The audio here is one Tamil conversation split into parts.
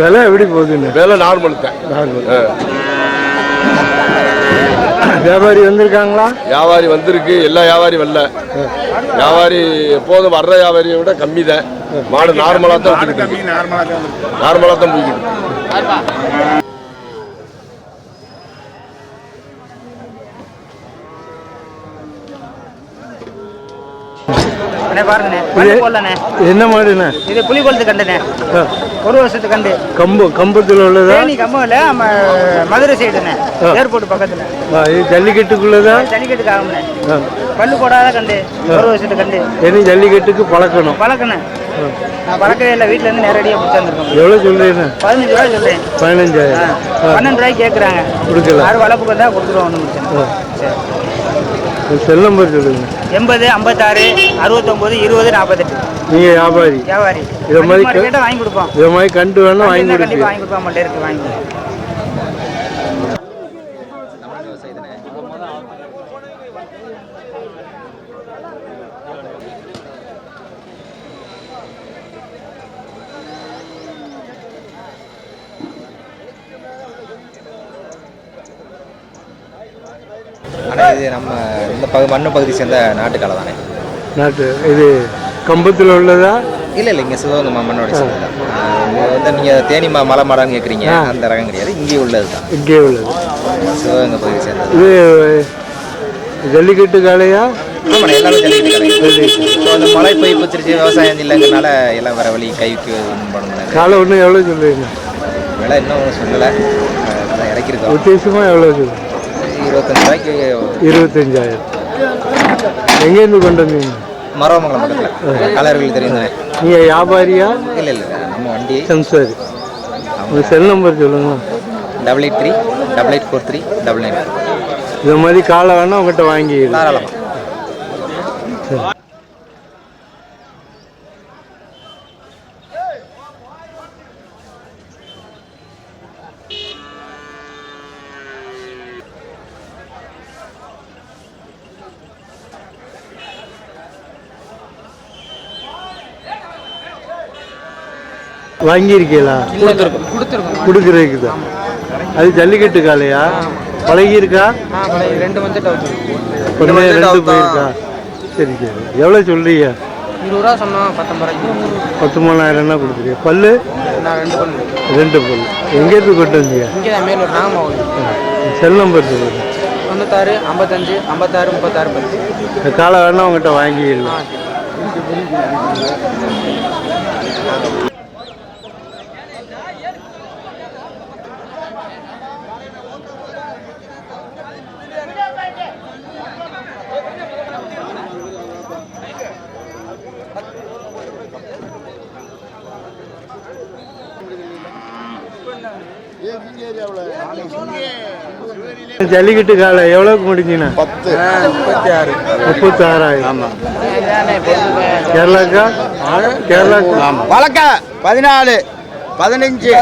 விலை எப்படி போகுதுன்னு? வேலை நார்மல் தான். நார்மல். வியாபாரி வந்திருக்காங்களா? வியாபாரி வந்திருக்கு. எல்லா வியாபாரி வரல. வியாபாரி எப்போதும் வர்ற வியாபாரியை விட கம்மி தான். மாடு நார்மலாக தான். நார்மலாக தான் போய்கிட்டு இருக்கு. அண்ணே பாருங்கண்ணே கண்டு போடலண்ணே என்ன மாடுண்ணே இது புலி கொழுத்து கண்டுண்ணே. ஒரு வருஷத்து கண்டு. கம்பு கம்பத்தில் உள்ளதா? தேனி கம்பம்ல நம்ம மதுரை சைடுண்ணே ஏர்போர்ட் பக்கத்துல. இது ஜல்லிக்கட்டுக்குள்ளதா? ஜல்லிக்கட்டுக்கு ஆகும்ண்ணே. பல்லு போடாத கண்டு. ஒரு வருஷத்து கண்டு. இனி ஜல்லிக்கட்டுக்கு பழக்கணும். பழக்கண்ணே. நான் பழக்கவே இல்லை. வீட்டுல இருந்து நேரடியாக பிடிச்சிருந்துருக்கோம் எவ்வளோ சொல்றீங்க? பதினஞ்சு ரூபாய் சொல்றேன். பதினஞ்சாயிரம். பன்னெண்டு ரூபாய்க்கு கேட்குறாங்க கொடுக்கல. யார் வளர்ப்புக்கு வந்தால் கொடுத்துருவோம் உங்க செல் நம்பர் சொல்லுங்க. எண்பது ஐம்பத்தாறு அறுபத்தொம்போது இருபது நாற்பத்தெட்டு. நீங்க வியாபாரி. வியாபாரி. இதை மாதிரி கேட்டால் வாங்கி கொடுப்போம். இதை மாதிரி கண்டு வேணும் வாங்கி கண்டிப்பாக கொடுப்பீங்க வாங்கி நம்மள்ட்ட இருக்கு வாங்கி இது நம்ம இந்த பகு மண்ணு பகுதி சேர்ந்த நாட்டுக்காலை தானே? நாட்டு இது கம்பத்தில் உள்ளதா? இல்லை இல்லை இங்கே சிவகங்கை மண்ணோட சேர்ந்தது. தான் வந்து நீங்கள் தேனி மலை மரம்னு கேட்குறீங்க அந்த ரகம் கிடையாது. இங்கே உள்ளது தான். இங்கே உள்ளது. சிவகங்கை பகுதி சேர்ந்தது. இது ஜல்லிக்கட்டு காளையா? ஆமாம் எல்லாமே ஜல்லிக்கட்டு ஸோ அந்த மழை போய் பிடிச்சிருச்சு விவசாயம் இல்லைங்கிறனால எல்லாம் வர வழி கைக்கு ஒன்றும் பண்ண முடியாது காலை ஒன்று எவ்வளோ சொல்றீங்க விலை இன்னும் சொல்லலை. இறக்கிருக்கோம் உத்தேசமாக எவ்வளோ சொல்லுங்க இருபத்தஞ்சு ரூபாய்க்கு இருபத்தஞ்சாயிரம். எங்கேருந்து கொண்டு வந்தீங்க? மரவமங்கலம் பக்கத்தில். கலர்கள் தெரியும் தானே நீங்கள் வியாபாரியா? இல்லை இல்லை நம்ம வண்டி. சம்சாரி. உங்கள் செல் நம்பர் சொல்லுங்க. Double eight three double eight four three double nine இந்த மாதிரி காலை வேணா உங்கள்கிட்ட வாங்கிக்கலாம் தாராளமாக வாங்கியிருக்கீங்களா? கொடுக்குறதுக்கு தான் அது ஜல்லிக்கட்டு காளையா? பழகியிருக்கா? ரெண்டு வந்துட்டு ஒன்று ரெண்டு போயிருக்கா? சரி சரி. எவ்வளோ சொல்றீங்க? இருபது ரூபா பத்தொம்பது பத்து மூணாயிரம்னா கொடுக்குறீங்க பல்லு? ரெண்டு பண்ணு ரெண்டு பல்லு. எங்கேருந்து கொண்டு வந்தீங்க? இங்கே தான் மேலூர் நாகமாவட்டம் செல் நம்பர் சொல்லுங்க. தொண்ணூத்தாறு ஐம்பத்தஞ்சு ஐம்பத்தாறு முப்பத்தாறு பத்து. காலை வேணா உங்கள்கிட்ட வாங்கிக்கலாம் ஜல்லிக்கட்டு காலை எவ்வளோக்கு முடிஞ்சுண்ணா முப்பத்தி ஆறு முப்பத்தி ஆறாயிரம் கேரளாக்கா? கேரளாக்கா? வழக்க பதினாலு பதினஞ்சு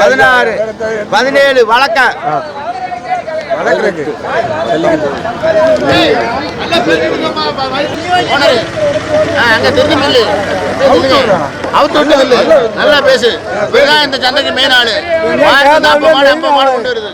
பதினாறு பதினேழு வழக்க. நல்லா பேசு. இவர்தான் இந்த சந்தைக்கு மெயின் ஆளு. மாடு நாற்பது மாடு ஐம்பது மாடு கொண்டு வருது.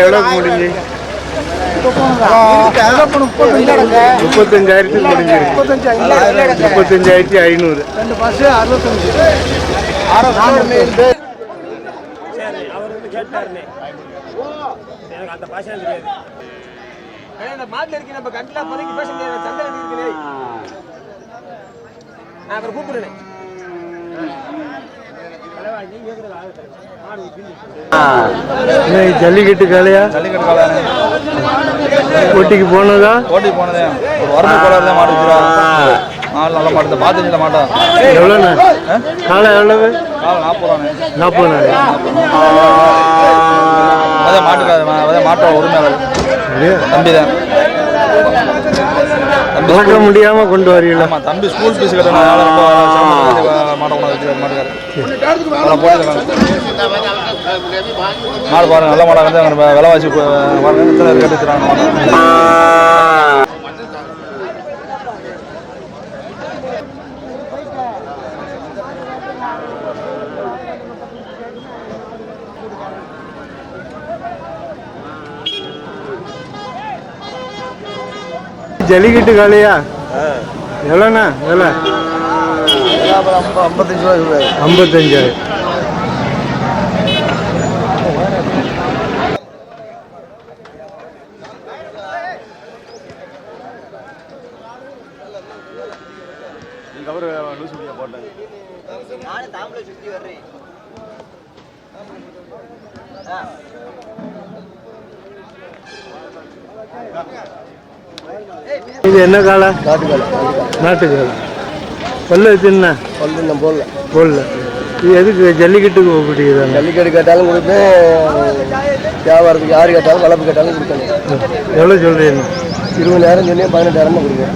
எவ்வளோக்கு முடிஞ்சு முப்பத்தஞ்சாயிரத்துக்கு முடிஞ்சிருக்கு. முப்பத்தஞ்சாயிரத்தி ஐநூறு. என்ன, ஜல்லிக்கட்டு காலையா ஜல்லிக்கட்டு காலை போட்டிக்கு போனதா? ஓட்டி போனதே. ஒரு வரம்பு கோளாறு தான் மாடு வச்சுருவா நாலு நல்ல மாடு பாத்துஞ்சில மாட்டோம் எவ்வளோண்ணா? காலை எவ்வளவு? நாலு நாற்பது ரூபாண்ணே. நாற்பதாயிரம் அதான் மாட்டுக்கார அதான் மாட்டோட உரிமையாளர். தம்பி தான் பார்க்க முடியாம கொண்டு வரீங்களா? தம்பி ஸ்கூல் ஃபீஸ் கட்டணும் மாட்டை மாடு பாருங்க நல்ல மாடாக விலைவாசி போ- பாருங்க எத்தனை ரேட்டு வச்சுருக்காங்க மாடு ஜல்லிக்கட்டு காலையா? எவ்வளோண்ணா? விலை ஐம்பத்தஞ்சு. ரூபாய் ஐம்பத்தஞ்சாயிரம் இது என்ன காலை நாட்டு காலை பல்லு வச்சுன்னா வந்து நம்ம போடல. போடல. இது எதுக்கு ஜல்லிக்கட்டுக்கு பிடிக்குதாங்க ஜல்லிக்கட்டு கேட்டாலும் கொடுப்பேன். வியாபாரத்துக்கு யார் கேட்டாலும் வளர்ப்பு கேட்டாலும் கொடுக்கணும் எவ்வளோ சொல்கிறீங்க இருபதாயிரம் சொல்லி பதினெட்டாயிரம் தான் கொடுப்பேன்.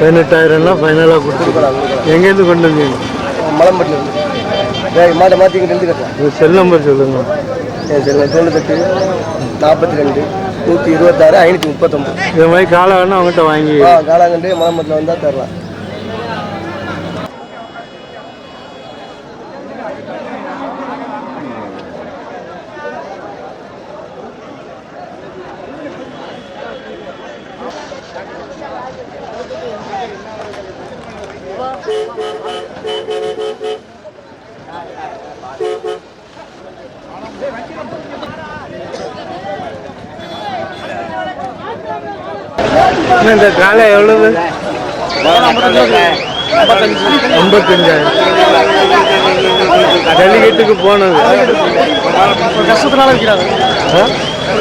பதினெட்டாயிரம்னா ஃபைனலாக கொடுத்து எங்கேருந்து கொண்டு வந்தீங்க? மலம்பட்டில் மாட்டை கட்டலாம் உங்கள் செல் நம்பர் சொல்லுங்கள் சரி தொண்ணூத்தெட்டு நாற்பத்தி ரெண்டு நூற்றி இருபத்தாறு ஐநூற்றி முப்பத்தொம்பது. இது மாதிரி காலை வேணா அவங்ககிட்ட வாங்கி காலாங்கண்டு மலம்பட்டில் வந்தால் தரலாம். இந்த காலை எவ்வளவு? ஐம்பத்தஞ்சாயிரம் ஜல்லிக்கட்டுக்கு போனது. கஷ்டத்தினால வைக்கிறாங்க?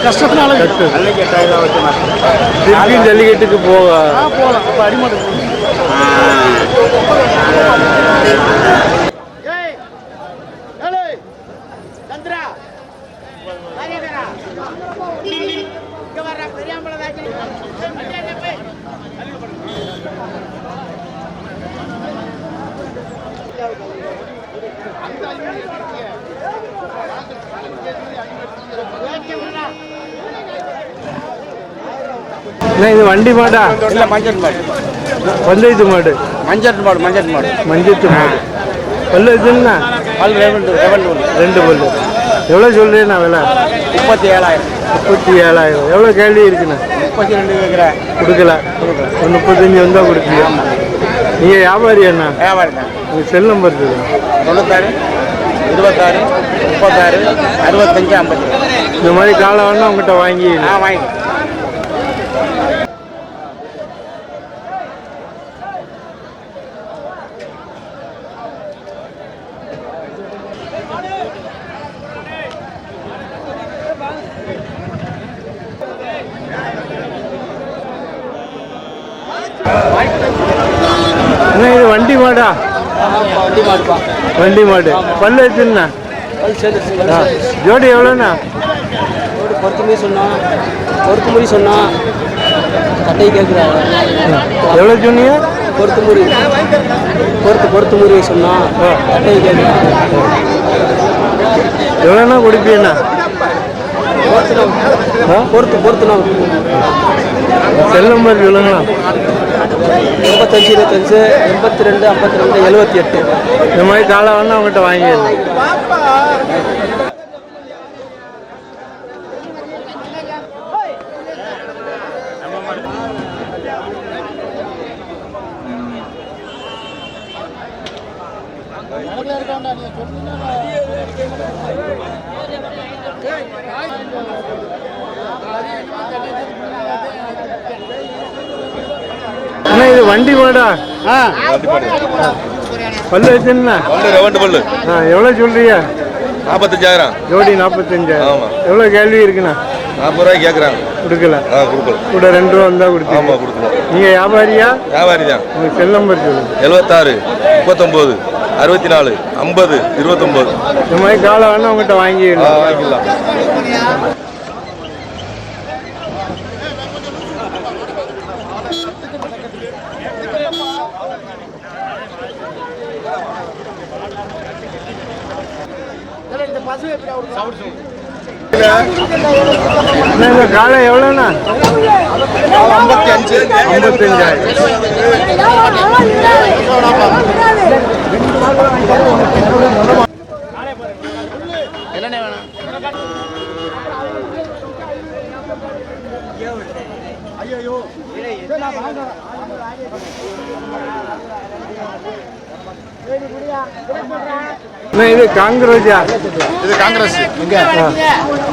கஷ்டத்தினால திருப்பியும் ஜல்லிக்கட்டுக்கு போக. போகலாம் அப்போ அடிமாட்டு அண்ணா, இது வண்டி மாடா? இல்லை மஞ்சள் மாடு. பந்தயத்து மாடு? மஞ்சள் மாடு மஞ்சள் மாடு. மஞ்சத்து மாடு. பல்லு வச்சுருந்தா பல் ரெவண்டு ஒன்று ரெண்டு பல்லு. எவ்வளோ சொல்கிறேண்ணா விலை? முப்பத்தி ஏழாயிரம் முப்பத்தி ஏழாயிரம் எவ்வளோ கேள்வி இருக்குண்ணா? முப்பத்தி ரெண்டு கேட்குறேன். கொடுக்கல. முப்பத்தஞ்சு வந்தால் கொடுப்பீங்க நீங்கள் வியாபாரி அண்ணா? வியாபாரம் தான். உங்கள் செல் நம்பர் தொண்ணூத்தாறு இருபத்தாறு முப்பத்தாறு அறுபத்தஞ்சு ஐம்பத்தி இந்த மாதிரி காலை வேணா உங்கள்கிட்ட வாங்கி ஆ வாங்கி இது வண்டி மாடா. வண்டி மாடு பல்லு சேர்ந்துருச்சு ஜோடி எவ்வளோண்ணா? ஒரு பொறுத்து முடி சொன்னான் பொறுத்து முடி சொன்னான் கட்டை கேட்குறாங்க எவ்வளோ சொன்னீங்க? பொறுத்து முடி பொறுத்து பொறுத்து முடி சொன்னான் கட்டை கேட்குறாங்க எவ்வளோண்ணா கொடுப்பீங்கண்ணா? ஆ? பொறுத்து பொறுத்து செல் நம்பர் சொல்லுங்களா எண்பத்தஞ்சு இருபத்தஞ்சு எண்பத்தி ரெண்டு ஐம்பத்தி ரெண்டு எழுபத்தி எட்டு இந்த மாதிரி காலை அவங்ககிட்ட உங்கள்கிட்ட வாங்கிடலாம் அண்ணா இது வண்டி மாடா. பல்லு வச்சுருந்தா ரெவண்டு பல்லு. ஆ எவ்வளோ சொல்றீங்க? நாற்பத்தஞ்சாயிரம் ஜோடி நாற்பத்தஞ்சாயிரம் ஆமா. எவ்வளோ கேள்வி இருக்குண்ணா? நாற்பது ரூபாய் கேட்குறாங்க. கொடுக்கல. ஆ கொடுக்கல. கூட ரெண்டு ரூபா வந்தால் கொடுப்பீங்க ஆமாம் கொடுக்கணும் நீங்கள் வியாபாரியா? வியாபாரி தான் உங்கள் செல் நம்பர் சொல்லுங்கள் எழுபத்தாறு முப்பத்தொம்போது அறுபத்தி நாலு ஐம்பது இருபத்தொம்போது. இந்த மாதிரி காலை வேணா உங்கள்கிட்ட வாங்கிடலாம். வாங்கிக்கலாம் காலை எவ்வளோண்ணா ஐம்பத்தி அஞ்சு ஐம்பத்தஞ்சாயிரம் அண்ணா, இது காங்கிரஸா? இது காங்கிரஸ்.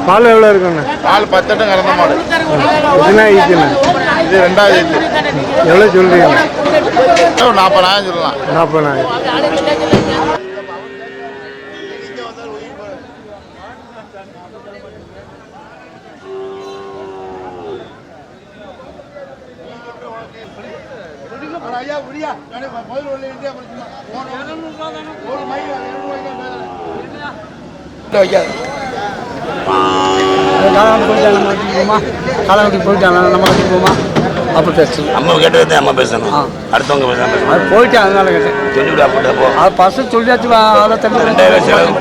பால் எவ்வளோ இருக்குண்ணா? பால் பத்தட்டும் கறந்த மாடு. எதுனா ஈக்குண்ணா இது ரெண்டாவது இது எவ்வளோ சொல்றீங்க? ஒரு நாற்பதாயிரம் சொல்லலாம். நாற்பதாயிரம். காலாவண்டி போயிட்டாங்க நம்ம வச்சுட்டு போமா? காலாவண்டி போயிட்டாங்க நம்ம வச்சுட்டு போமா? அப்போ பேசு. நம்ம கேட்டது அம்மா பேசணும். அடுத்தவங்க பேசணும். அது போயிட்டாங்க அதனால கேட்டேன். சொல்லிவிடு அப்படி போ. அது பஸ்ஸு சொல்லியாச்சு வா, அதை தம்பி ரெண்டாயிரம் செலவு.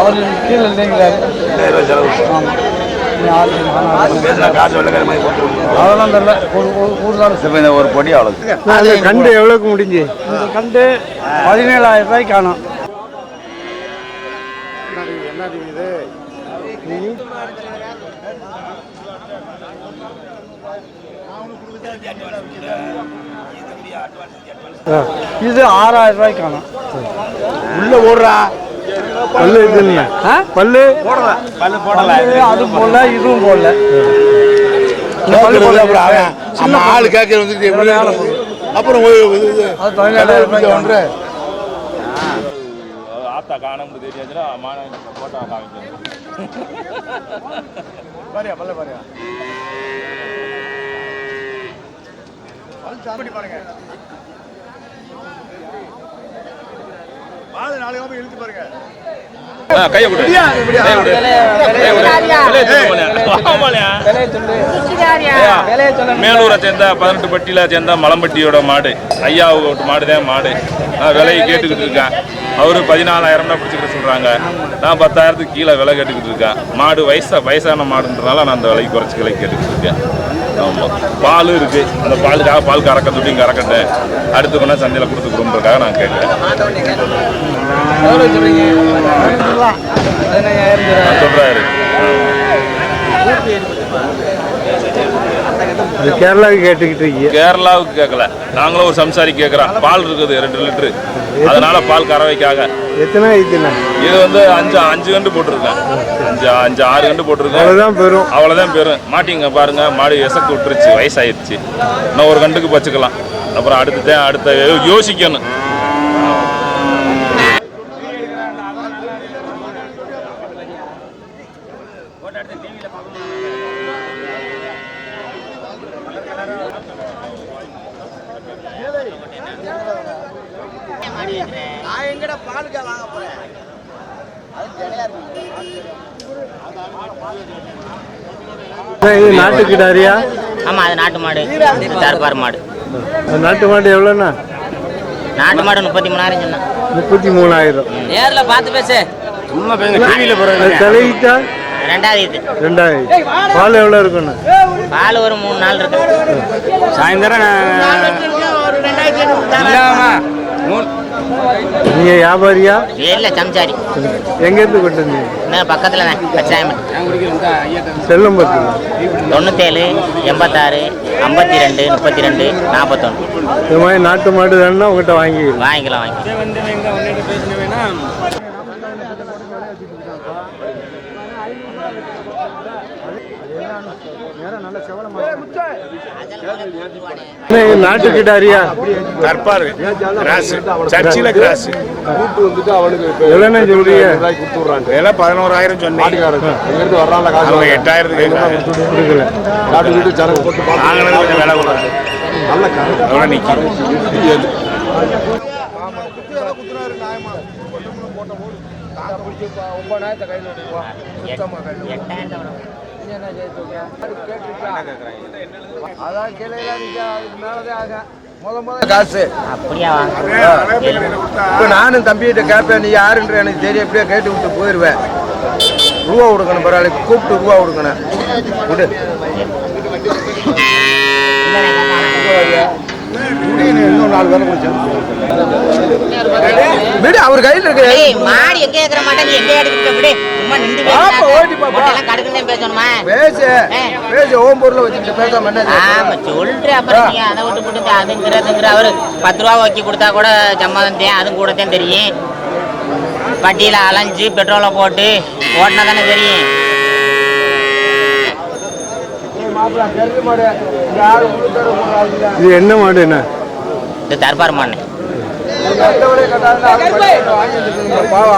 அவர் கீழே ரெண்டாயிரம் செலவு. ஆமாம் அதெல்லாம் தெரியல. ஒரு ஒரு பொடி அவ்வளவு. அந்த கண்டு எவ்வளோக்கு முடிஞ்சு? இந்த கண்டு பதினேழாயிரம் ரூபாய்க்கு காணும். ஆ, இது ஆறாயிரம் ரூபாய்க்கு காணும். உள்ள ஓடுறா. பல்லு ஆ? பல்லு? பல்லு போடல. அதுவும் போடல. இதுவும் போடல. போடல. அவன் ஆள் கேட்கறது வந்துட்டு அப்புறம் அது ஆத்தா காணோம்னு தெரியாதுன்னா மாணவன் போட்டோ காமிக்கணும் பாரியா பல்ல பாரியா? பால் நாலு காப்பி இழுத்து பாருங்க. கையை கையை கொடு. கையை. ஐயா, மேலூரை சேர்ந்த பதினெட்டு பட்டியில சேர்ந்த மலம்பட்டியோட மாடு. ஐயாவோட மாடு தான் மாடு. நான் விலையை கேட்டுக்கிட்டு இருக்கேன். அவரு பதினாலாயிரம் தான் பிடிச்சிக்கிட்டு சொல்றாங்க. நான் பத்தாயிரத்துக்கு கீழே விலை கேட்டுக்கிட்டு இருக்கேன். மாடு வயசா வயசான மாடுன்றனால நான் அந்த விலைக்கு குறைச்சி விலை கேட்டுக்கிட்டு இருக்கேன். ஆமாம் பால் இருக்கு. அந்த பாலுக்காக பால் கறக்க துட்டியும் கறக்கட்டேன். அடுத்து கொண்டா சந்தையில் கொடுத்துக்கிறோன்றதுக்காக நான் கேட்குறேன் எவ்வளோ சொல்றீங்க பதினஞ்சாயிரம் சொல்றாங்க. சொல்றாரு அது கேரளாவுக்கு கேட்டுக்கிட்டு இருக்கீங்க. கேரளாவுக்கு கேட்கல. நாங்களும் ஒரு சம்சாரி கேட்குறோம். பால் இருக்குது ரெண்டு லிட்டரு. அதனால பால் கறவைக்காக. எத்தனை இது வந்து அஞ்சு அஞ்சு கண்டு போட்டிருக்கேன். அஞ்சு அஞ்சு ஆறு கண்டு போட்டிருக்கேன். அவ்வளோதான் பெறும் அவ்வளோதான் பேரும். மாட்டிங்க பாருங்க மாடு எசக்கு விட்டுருச்சு வயசாயிருச்சு இன்னும் ஒரு கண்டுக்கு வச்சுக்கலாம் அப்புறம் அடுத்து தான் அடுத்த யோசிக்கணும். இது நாட்டுக்கிடாரியா ஆமாம் அது நாட்டு மாடு. தர்பார் மாடு. நாட்டு மாடு எவ்வளோண்ணா? நாட்டு மாடு முப்பத்தி மூணாயிரம் சொன்னேன் முப்பத்தி மூணாயிரம் நேரில் பார்த்து பேசு. அது தலையிட்டா? ரெண்டாவது இது ரெண்டாயிரம் பால் எவ்வளோ இருக்குண்ணா? பால் ஒரு மூணு நாள் இருக்கு. சாயந்தரம் நீங்கள் வியாபாரியா? இல்லை சம்சாரி. எங்கேருந்து கொண்டு வந்தீங்க இன்னும் பக்கத்தில் தான் செல்லம் தொண்ணூத்தேழு எண்பத்தாறு ஐம்பத்தி ரெண்டு முப்பத்தி ரெண்டு நாற்பத்தொன்று இது மாதிரி நாட்டு மாடு வேணும்னா உங்கள்கிட்ட வாங்கி. வாங்கிக்கலாம் வாங்கிக்கலாம். இது நாட்டுக்கிடாரியா தற்பாரு. கிராஸ் சர்ச்சில் கிராஸ் எவ்வளோண்ணா சொல்றீங்க? விலை பதினோராயிரம் சொன்னேன் அவங்க எட்டாயிரத்துக்கு கொடுக்கல வாங்கினது கொஞ்சம் விலை கொடுக்கும் அவ்வளோ நிற்கும் காசு. அப்படியா? வாங்க இப்போ நானும் தம்பிகிட்ட கேட்பேன் நீ யாருன்ற? எனக்கு தெரியும் எப்படியோ கேட்டு விட்டு போயிடுவேன் ரூபா கொடுக்கணும் பரவாயில்ல. கூப்பிட்டு ரூபா கொடுக்கணும். விடு. நாலு பேரை முடிச்சேன் விடு அவர் கையில் இருக்கு. ஏய் மாடு எங்க ஏக்கற மாட்டேன். நீ எங்க எடுக்க விடு. சும்மா நின்று பாப்பா, ஓட்டி பாப்பா. எல்லாம் கடுக்குனே பேசணுமா? பேசு பேசு ஓம் பொருளை வச்சுக்கிட்டு பேசாம என்ன ஆமா சொல்ற அப்புறம் நீ அதை விட்டு போட்டு அதுங்கிற அதுங்கிற. அவரு பத்து ரூபா வைக்கி கொடுத்தா கூட சம்மதம் தான் அதுவும் கூட தான் தெரியும். வட்டியில அலைஞ்சு பெட்ரோலை போட்டு ஓட்டினா தானே தெரியும் இது என்ன மாடு என்ன? இது தர்பார் மண்ணு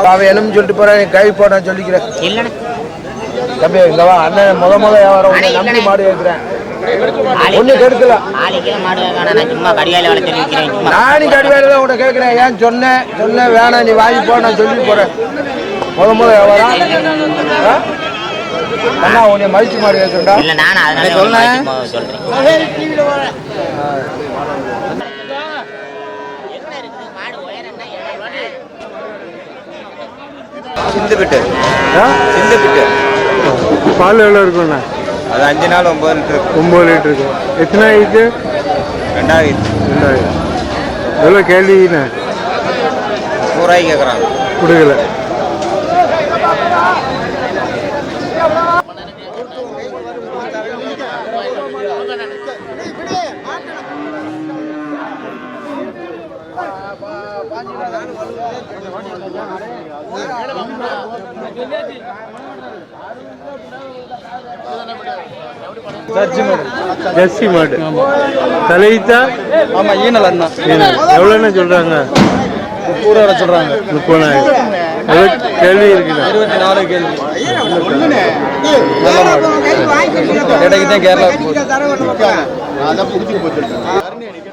அவன் என்னன்னு சொல்லிட்டு போறேன் கை போட சொல்லிக்கிறேன் இல்லைண்ணே. தம்பி இங்க வா அண்ணன் முத முத வியாபாரம் நம்பி. மாடு ஆளு ஒண்ணு கெடுக்கல. சும்மா சொல்லி வைக்கிறேன் நானும் தான் உன்னை கேட்கிறேன். ஏன் சொன்னேன்? சொன்னேன் வேணாம் நீ வாங்கி போ நான் சொல்லிட்டு போறேன். முத முத வியாபாரம்? அண்ணா உன்னை மதிச்சு மாடு கேட்கிறேன்டா இல்ல நானும் அதனால. ஆ? சிந்துபிட்டு. பால் எவ்வளோ இருக்குண்ணா? அது அஞ்சு நாள் ஒம்பது லிட்டர் ஒம்பது லிட்டர் எத்தனை ஆயிடுச்சு? ரெண்டாயிரத்தி ரெண்டாயிரம் எவ்வளோ கேள்விண்ணே? நூறுரூவாய்க்கு கேட்குறாங்க கொடுக்கல. ஜெர்சி மாடு. தலையிட்டா? ஆமா ஈனல் அண்ணா. எவ்வளோன்னு சொல்கிறாங்க கூட வர சொல்றாங்க. முப்பதாயிரம். கேள்வி இருக்குண்ணா இருபத்தி நாலு கேள்வி. கேரளா போச்சு